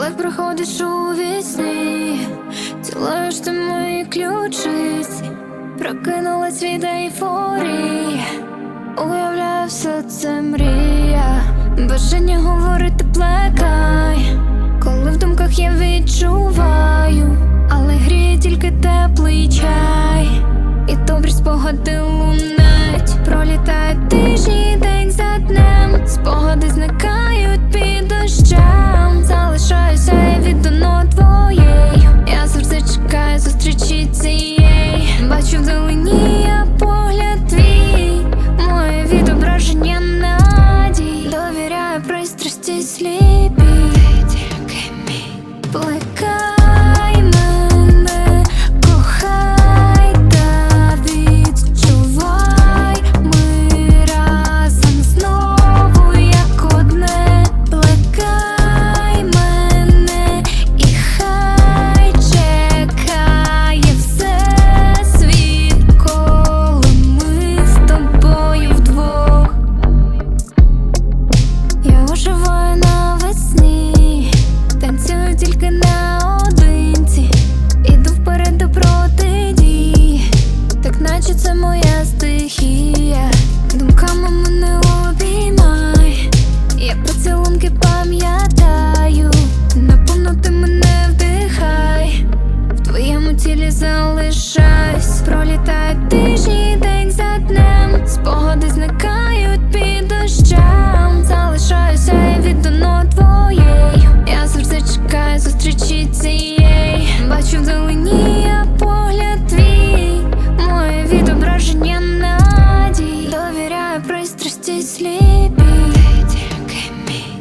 Лед проходиш у вісні, цілуєш ти мої ключиці, прокинулась від ейфорії, уявляю, все це мрія, бажання говорити плекай. лишаюсь, пролітають тижні день за днем, спогади зникають під дощем, залишаюся я віддано твоєй. Я завжди чекаю, зустрічі цієї. Бачу вдалині я погляд твій, моє відображення надій. Довіряю пристрасті сліпій Ти тільки мій